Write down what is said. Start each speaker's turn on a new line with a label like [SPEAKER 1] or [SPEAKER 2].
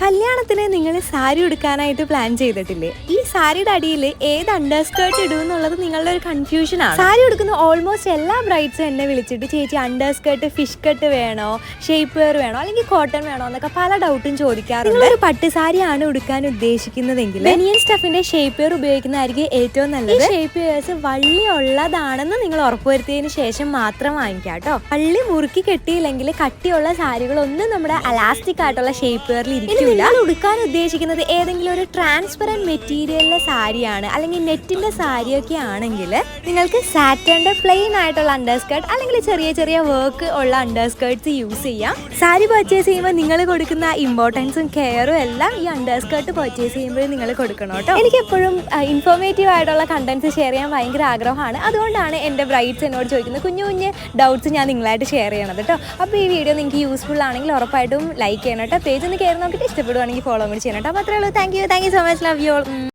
[SPEAKER 1] കല്യാണത്തിന് നിങ്ങൾ സാരി ഉടുക്കാനായിട്ട് പ്ലാൻ ചെയ്തിട്ടില്ലേ? ഈ സാരിയുടെ അടിയിൽ ഏത് അണ്ടർസ്കേർട്ട് ഇടും എന്നുള്ളത് നിങ്ങളുടെ ഒരു കൺഫ്യൂഷൻ ആണ്. സാരി ഉടുക്കുന്ന ഓൾമോസ്റ്റ് എല്ലാ ബ്രൈഡ്സും എന്നെ വിളിച്ചിട്ട് ചേച്ചി അണ്ടർസ്കേർട്ട് ഫിഷ് കട്ട് വേണോ? ഷേപ്പ് വെയർ വേണോ? അല്ലെങ്കിൽ കോട്ടൺ വേണോ? എന്നൊക്കെ പല ഡൗട്ടും ചോദിക്കാറുണ്ട്. ഒരു പട്ട് സാരിയാണ് ഉടുക്കാൻ ഉദ്ദേശിക്കുന്നതെങ്കിൽ ബനിയൻ സ്റ്റഫിന്റെ ഷേപ്പ് വെയർ ഉപയോഗിക്കുന്നതായിരിക്കും ഏറ്റവും നല്ലത്. ഷേപ്പ് വെയേഴ്സ് വള്ളി ഉള്ളതാണെന്ന് നിങ്ങൾ ഉറപ്പുവരുത്തിയതിന് ശേഷം മാത്രം വാങ്ങിക്കാം കേട്ടോ വള്ളി മുറുക്കി കെട്ടിയില്ലെങ്കിൽ കട്ടിയുള്ള സാരികളൊന്നും നമ്മുടെ അലാസ്റ്റിക് ആയിട്ടുള്ള ഷേപ്പ് വെയറിൽ ഇരിക്കില്ല. ഉടുക്കാൻ ഉദ്ദേശിക്കുന്നത് ഏതെങ്കിലും ഒരു ട്രാൻസ്പെറന്റ് മെറ്റീരിയലിലെ സാരിയാണ്. അല്ലെങ്കിൽ നെറ്റിന്റെ സാരിയൊക്കെ ആണെങ്കിൽ നിങ്ങൾക്ക് സാറ്റന്റെ പ്ലെയിൻ ആയിട്ടുള്ള അണ്ടർസ്കേർട്ട് അല്ലെങ്കിൽ ചെറിയ ചെറിയ വർക്ക് ഉള്ള അണ്ടർസ്കേർട്ട്സ് യൂസ് ചെയ്യാം. സാരി പർച്ചേസ് ചെയ്യുമ്പോൾ നിങ്ങൾ കൊടുക്കുന്ന ഇമ്പോർട്ടൻസും കെയറും എല്ലാം ഈ അണ്ടർസ്കേർട്ട് പർച്ചേസ് ചെയ്യുമ്പോൾ നിങ്ങൾ കൊടുക്കണം കേട്ടോ. എനിക്ക് എപ്പോഴും ഇൻഫോർമേറ്റീവ് ആയിട്ടുള്ള കണ്ടന്റ്സ് ഷെയർ ചെയ്യാൻ ഭയങ്കര ആഗ്രഹമാണ്. അതുകൊണ്ടാണ് എന്റെ ബ്രൈഡ്സ് എന്നോട് ചോദിക്കുന്നത് കുഞ്ഞു കുഞ്ഞ് ഡൗട്ട്സ് ഞാൻ നിങ്ങളായിട്ട് ഷെയർ ചെയ്യണത് കേട്ടോ. അപ്പോൾ ഈ വീഡിയോ നിങ്ങൾക്ക് യൂസ്ഫുൾ ആണെങ്കിൽ ഉറപ്പായിട്ടും ലൈക്ക് ചെയ്യണം കേട്ടോ. പേജ് ഒന്ന് കയറി നോക്കിയിട്ട് ഇഷ്ടപ്പെടുവാണെങ്കിൽ ഫോളോ കൂടി ചെയ്യണം കേട്ടോ. അപ്പോൾ അത്രേ ഉള്ളൂ. Thank you thank you so much love you all